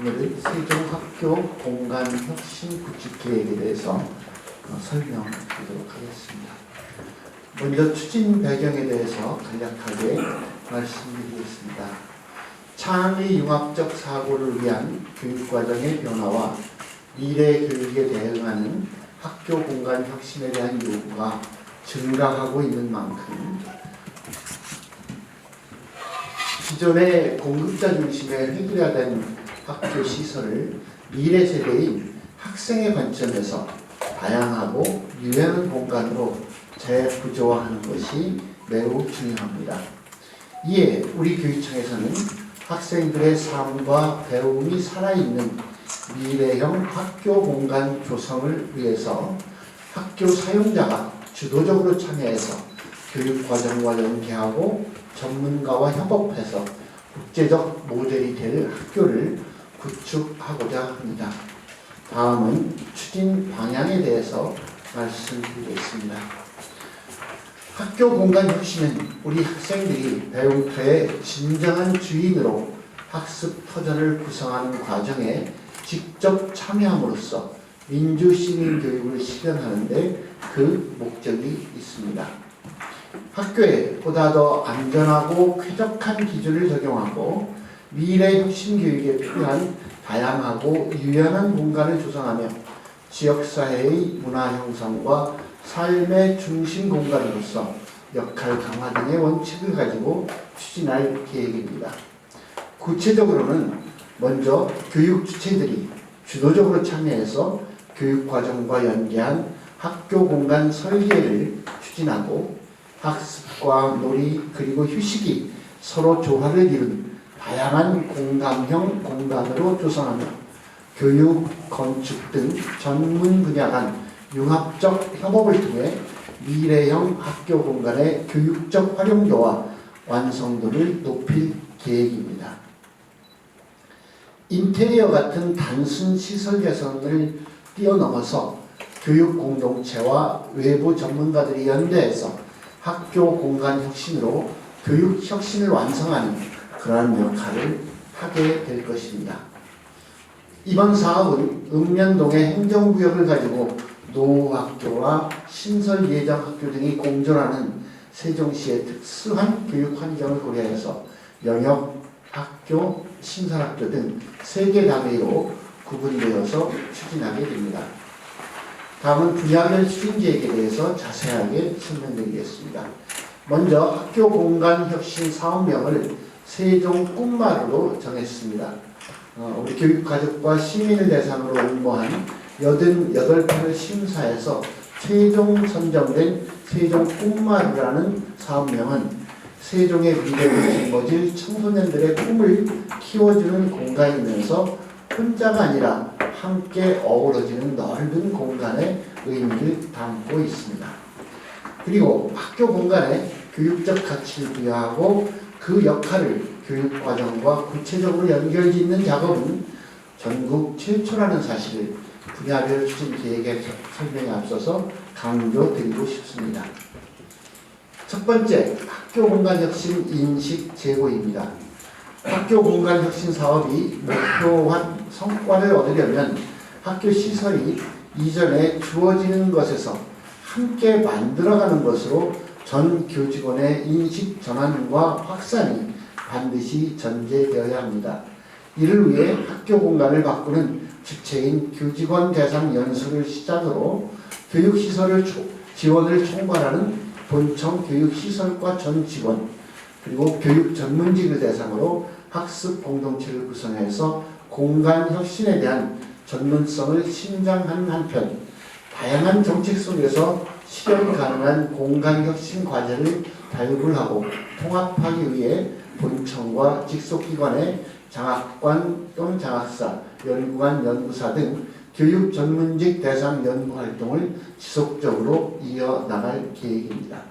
오늘은 세종학교 공간혁신 구축 계획에 대해서 어, 설명드리도록 하겠습니다. 먼저 추진 배경에 대해서 간략하게 말씀드리겠습니다. 창의 융합적 사고를 위한 교육과정의 변화와 미래 교육에 대응하는 학교 공간 혁신에 대한 요구가 증가하고 있는 만큼 기존의 공급자 중심의 획일화된 학교 시설을 미래 세대인 학생의 관점에서 다양하고 유연한 공간으로 재구조화하는 것이 매우 중요합니다. 이에 우리 교육청에서는 학생들의 삶과 배움이 살아있는 미래형 학교 공간 조성을 위해서 학교 사용자가 주도적으로 참여해서 교육과정과 연계하고 전문가와 협업해서 국제적 모델이 될 학교를 구축하고자 합니다. 다음은 추진 방향에 대해서 말씀드리겠습니다. 학교 공간 혁신은 우리 학생들이 배움터의 진정한 주인으로 학습 터전을 구성하는 과정에 직접 참여함으로써 민주 시민 교육을 실현하는데 그 목적이 있습니다. 학교에 보다 더 안전하고 쾌적한 기준을 적용하고 미래 혁신 교육에 필요한 다양하고 유연한 공간을 조성하며 지역사회의 문화 형성과 삶의 중심 공간으로서 역할 강화 등의 원칙을 가지고 추진할 계획입니다. 구체적으로는 먼저 교육 주체들이 주도적으로 참여해서 교육 과정과 연계한 학교 공간 설계를 추진하고 학습과 놀이 그리고 휴식이 서로 조화를 이룬 다양한 공감형 공간으로 조성하며 교육, 건축 등 전문 분야 간 융합적 협업을 통해 미래형 학교 공간의 교육적 활용도와 완성도를 높일 계획입니다. 인테리어 같은 단순 시설 개선을 뛰어넘어서 교육 공동체와 외부 전문가들이 연대해서 학교 공간 혁신으로 교육 혁신을 완성하는 그러한 역할을 하게 될 것입니다. 이번 사업은 읍면동의 행정구역을 가지고 노후학교와 신설 예정 학교 등이 공존하는 세종시의 특수한 교육 환경을 고려해서 영역, 학교, 신설학교 등 세 개 단위로 구분되어서 추진하게 됩니다. 다음은 분야별 추진 계획에 대해서 자세하게 설명드리겠습니다. 먼저 학교 공간 혁신 사업명을 세종 꿈마루로 정했습니다. 어, 우리 교육가족과 시민을 대상으로 응모한 88편을 심사해서 최종 선정된 세종 꿈마루라는 사업명은 세종의 미래를 짊어질 청소년들의 꿈을 키워주는 공간이면서 혼자가 아니라 함께 어우러지는 넓은 공간의 의미를 담고 있습니다. 그리고 학교 공간에 교육적 가치를 부여하고 그 역할을 교육과정과 구체적으로 연결짓는 작업은 전국 최초라는 사실을 분야별 추진 계획의 설명에 앞서서 강조드리고 싶습니다. 첫 번째, 학교 공간 혁신 인식 제고입니다. 학교 공간 혁신 사업이 목표한 성과를 얻으려면 학교 시설이 이전에 주어지는 것에서 함께 만들어가는 것으로 전 교직원의 인식 전환과 확산이 반드시 전제되어야 합니다. 이를 위해 학교 공간을 바꾸는 주체인 교직원 대상 연수를 시작으로 교육시설을 지원을 총괄하는 본청 교육시설과 전 직원 그리고 교육 전문직을 대상으로 학습 공동체를 구성해서 공간 혁신에 대한 전문성을 신장하는 한편 다양한 정책 속에서 실현 가능한 공간 혁신 과제를 발굴하고 통합하기 위해 본청과 직속기관의 장학관 또는 장학사, 연구관, 연구사 등 교육 전문직 대상 연구 활동을 지속적으로 이어나갈 계획입니다.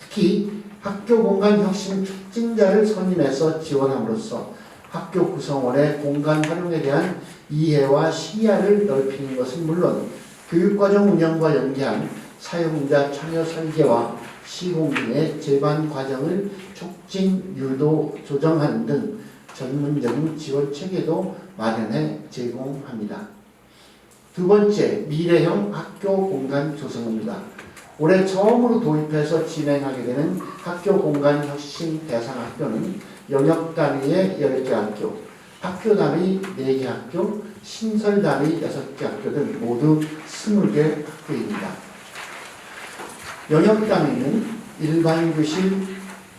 특히 학교 공간 혁신 촉진자를 선임해서 지원함으로써 학교 구성원의 공간 활용에 대한 이해와 시야를 넓히는 것은 물론 교육과정 운영과 연계한 사용자 참여 설계와 시공 등의 제반 과정을 촉진, 유도, 조정하는 등 전문적인 지원 체계도 마련해 제공합니다. 두 번째, 미래형 학교 공간 조성입니다. 올해 처음으로 도입해서 진행하게 되는 학교 공간 혁신 대상 학교는 영역 단위의 10개 학교, 학교 단위 4개 학교, 신설 단위 6개 학교 등 모두 20개 학교입니다. 영역 단위는 일반 교실,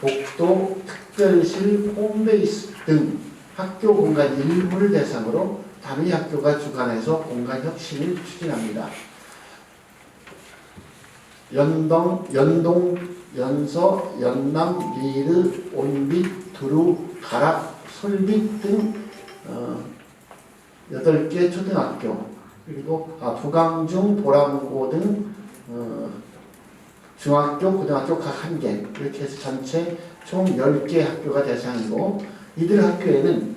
복도, 특별실, 홈베이스 등 학교 공간 일부를 대상으로 단위 학교가 주관해서 공간 혁신을 추진합니다. 연동, 연동, 연서, 연남, 리르, 온빛, 두루, 가락, 솔빛 등 어, 8개 초등학교 그리고 아, 부강중, 보람고 등 어, 중학교, 고등학교 각 한 개 이렇게 해서 전체 총 10개 학교가 대상이고 이들 학교에는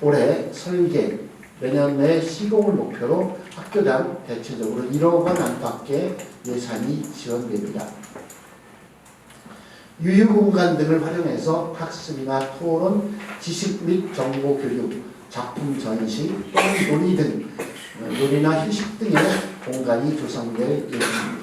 올해 설계 내년 내 시공을 목표로 학교당 대체적으로 1억 원 안팎의 예산이 지원됩니다. 유휴공간 등을 활용해서 학습이나 토론, 지식 및 정보 교육, 작품 전시, 놀이 등 어, 놀이나 휴식 등의 공간이 조성될 예정입니다.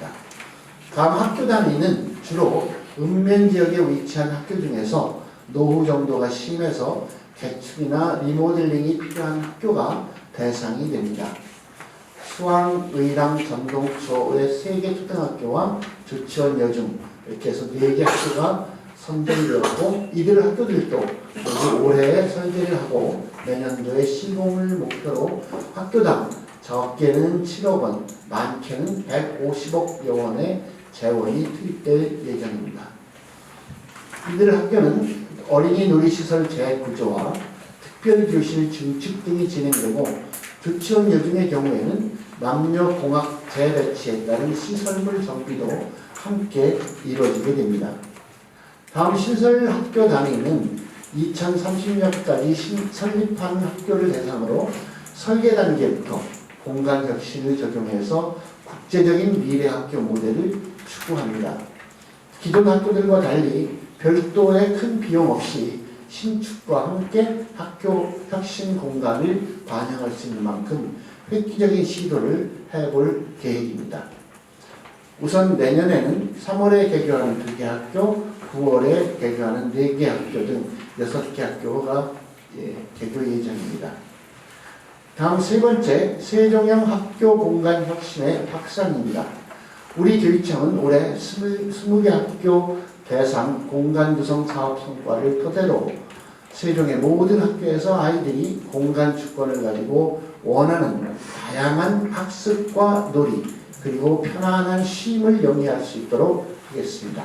다음 학교 단위는 주로 읍면 지역에 위치한 학교 중에서 노후 정도가 심해서 개축이나 리모델링이 필요한 학교가 대상이 됩니다. 수왕, 의랑, 전동초의 세개 초등학교와 조치원 여중 이렇게 해서 네 개 학교가 선정되었고 이들 학교들도 올해 설계를 하고 내년도에 시공을 목표로 학교당 적게는 7억 원, 많게는 150억 여 원의 재원이 투입될 예정입니다. 이들 학교는 어린이 놀이시설 재구조와 특별교실 증축 등이 진행되고 조치원 여중의 경우에는 남녀공학 재배치에 따른 시설물 정비도 함께 이루어지게 됩니다. 다음 시설 학교 단위는 2030년까지 설립한 학교를 대상으로 설계 단계부터 공간 혁신을 적용해서 국제적인 미래 학교 모델을 추구합니다. 기존 학교들과 달리 별도의 큰 비용 없이 신축과 함께 학교 혁신 공간을 반영할 수 있는 만큼 획기적인 시도를 해볼 계획입니다. 우선 내년에는 3월에 개교하는 2개 학교, 9월에 개교하는 4개 학교 등 6개 학교가 예, 개교 예정입니다. 다음 세 번째, 세종형 학교 공간 혁신의 확산입니다. 우리 교육청은 올해 20개 학교 대상 공간 구성 사업 성과를 토대로 세종의 모든 학교에서 아이들이 공간 주권을 가지고 원하는 다양한 학습과 놀이 그리고 편안한 쉼을 영위할 수 있도록 하겠습니다.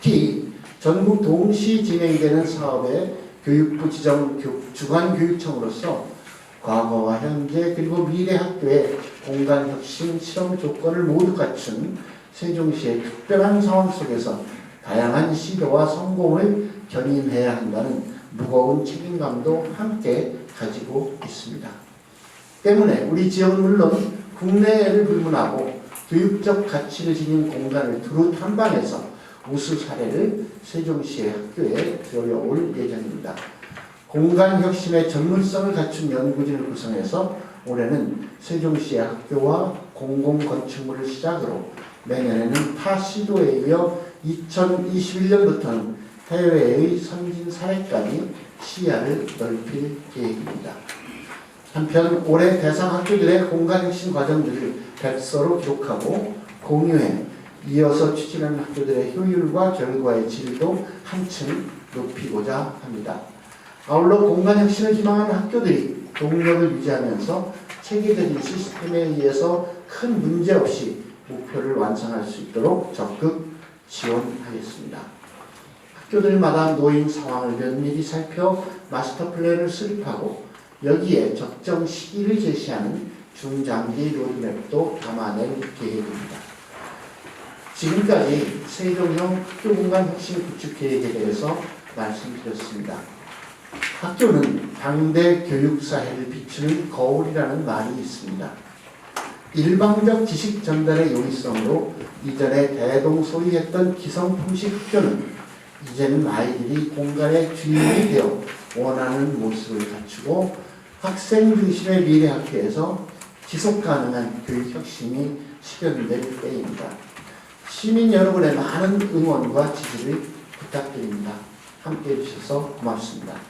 특히 전국 동시 진행되는 사업에 교육부 지정 교- 주관교육청으로서 과거와 현재 그리고 미래 학교의 공간 혁신 실험 조건을 모두 갖춘 세종시의 특별한 상황 속에서 다양한 시도와 성공을 견인해야 한다는 무거운 책임감도 함께 가지고 있습니다. 때문에 우리 지역은 물론 국내를 불문하고 교육적 가치를 지닌 공간을 두루 탐방해서 우수 사례를 세종시의 학교에 들여올 예정입니다. 공간 혁신의 전문성을 갖춘 연구진을 구성해서 올해는 세종시의 학교와 공공건축물을 시작으로 내년에는 타 시도에 이어 2021년부터는 해외의 선진 사례까지 시야를 넓힐 계획입니다. 한편 올해 대상 학교들의 공간혁신 과정들을 백서로 기록하고 공유해 이어서 추진하는 학교들의 효율과 결과의 질도 한층 높이고자 합니다. 아울러 공간 혁신을 희망하는 학교들이 동력을 유지하면서 체계적인 시스템에 의해서 큰 문제 없이 목표를 완성할 수 있도록 적극 지원하겠습니다. 학교들마다 노인 상황을 면밀히 살펴 마스터 플랜을 수립하고 여기에 적정 시기를 제시하는 중장기 로드맵도 담아낼 계획입니다. 지금까지 세종형 학교 공간 혁신 구축 계획에 대해서 말씀드렸습니다. 학교는 당대 교육 사회를 비추는 거울이라는 말이 있습니다. 일방적 지식 전달의 용이성으로 이전에 대동소이했던 기성품식 학교는 이제는 아이들이 공간의 주인이 되어 원하는 모습을 갖추고 학생 중심의 미래 학교에서 지속 가능한 교육 혁신이 실현될 때입니다. 시민 여러분의 많은 응원과 지지를 부탁드립니다. 함께 해주셔서 고맙습니다.